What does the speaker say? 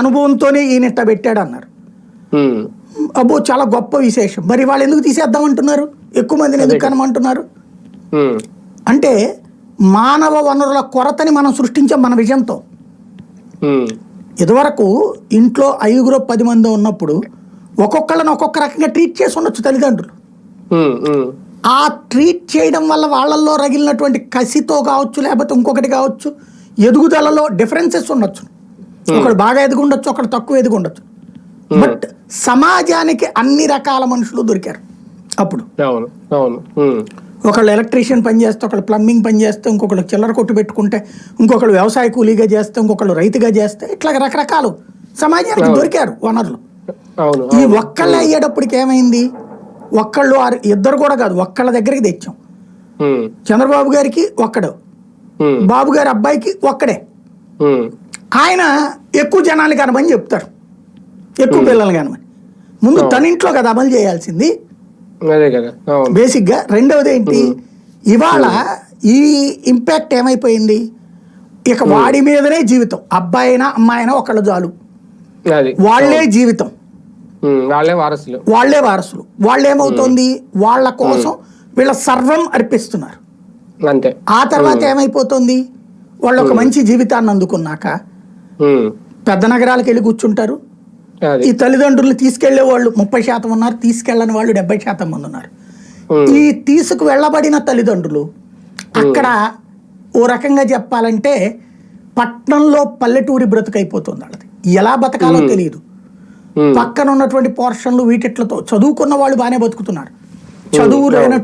అనుభవంతోనే ఈయన ఇట్ట పెట్టాడు అన్నారు అబ్బో చాలా గొప్ప విశేషం. మరి వాళ్ళు ఎందుకు తీసేద్దామంటున్నారు ఎక్కువ మందిని ఎందుకు కనమంటున్నారు? అంటే మానవ వనరుల కొరతని మనం సృష్టించాం మన విజయంతో ఇదివరకు ఇంట్లో ఐదుగురు పది మంది ఉన్నప్పుడు ఒక్కొక్కళ్ళని ఒక్కొక్క రకంగా ట్రీట్ చేసి ఉండొచ్చు తల్లిదండ్రులు. ఆ ట్రీట్ చేయడం వల్ల వాళ్ళల్లో రగిలినటువంటి కసితో కావచ్చు లేకపోతే ఇంకొకటి కావచ్చు ఎదుగుదలలో డిఫరెన్సెస్ ఉండొచ్చు. ఒకడు బాగా ఎదిగి ఉండొచ్చు ఒకడు తక్కువ ఎదిగి ఉండొచ్చు బట్ సమాజానికి అన్ని రకాల మనుషులు దొరికారు అప్పుడు. ఒకళ్ళు ఎలక్ట్రీషియన్ పని చేస్తే ఒకళ్ళు ప్లంబింగ్ పని చేస్తే ఇంకొకళ్ళు చిల్లర కొట్టు పెట్టుకుంటే ఇంకొకళ్ళు వ్యవసాయ కూలీగా చేస్తే ఇంకొకళ్ళు రైతుగా చేస్తే ఇట్లా రకరకాలు సమాజానికి దొరికారు వనరులు. ఈ ఒక్కళ్ళే అయ్యేటప్పటికి ఏమైంది? ఒక్కళ్ళు ఇద్దరు కూడా కాదు ఒక్కళ్ళ దగ్గరికి తెచ్చాం. చంద్రబాబు గారికి ఒక్కడు బాబు గారి అబ్బాయికి ఒక్కడే. ఆయన ఎక్కువ జనాలు కనమని చెప్తారు ఎక్కువ పిల్లలు కనమని ముందు తన ఇంట్లో కదా అమలు చేయాల్సింది. బేసిక్గా రెండవది ఏంటి? ఇవాళ ఈ ఇంపాక్ట్ ఏమైపోయింది? ఇక వాడి మీదనే జీవితం. అబ్బాయి అయినా అమ్మాయి అయినా ఒకళ్ళు చాలు వాళ్ళే జీవితం. వాళ్ళే వారసులు. వాళ్ళే వారసులు. వాళ్ళు ఏమవుతుంది వాళ్ళ కోసం వీళ్ళ సర్వం అర్పిస్తున్నారు. అంతే. ఆ తర్వాత ఏమైపోతుంది? వాళ్ళు ఒక మంచి జీవితాన్ని అందుకున్నాక పెద్ద నగరాలకు వెళ్ళి కూర్చుంటారు. ఈ తల్లిదండ్రులు తీసుకెళ్ళే వాళ్ళు ముప్పై శాతం ఉన్నారు తీసుకెళ్ళని వాళ్ళు డెబ్బై శాతం మంది ఉన్నారు. ఈ తీసుకు వెళ్ళబడిన తల్లిదండ్రులు అక్కడ ఓ రకంగా చెప్పాలంటే పట్నంలో పల్లెటూరి బ్రతుకైపోతుంది వాళ్ళది. ఎలా బతకాలో తెలియదు. పక్కన ఉన్నటువంటి పోర్షన్లు వీటిట్లతో చదువుకున్న వాళ్ళు బాగానే బతుకుతున్నారు. చదువు లేనటువంటి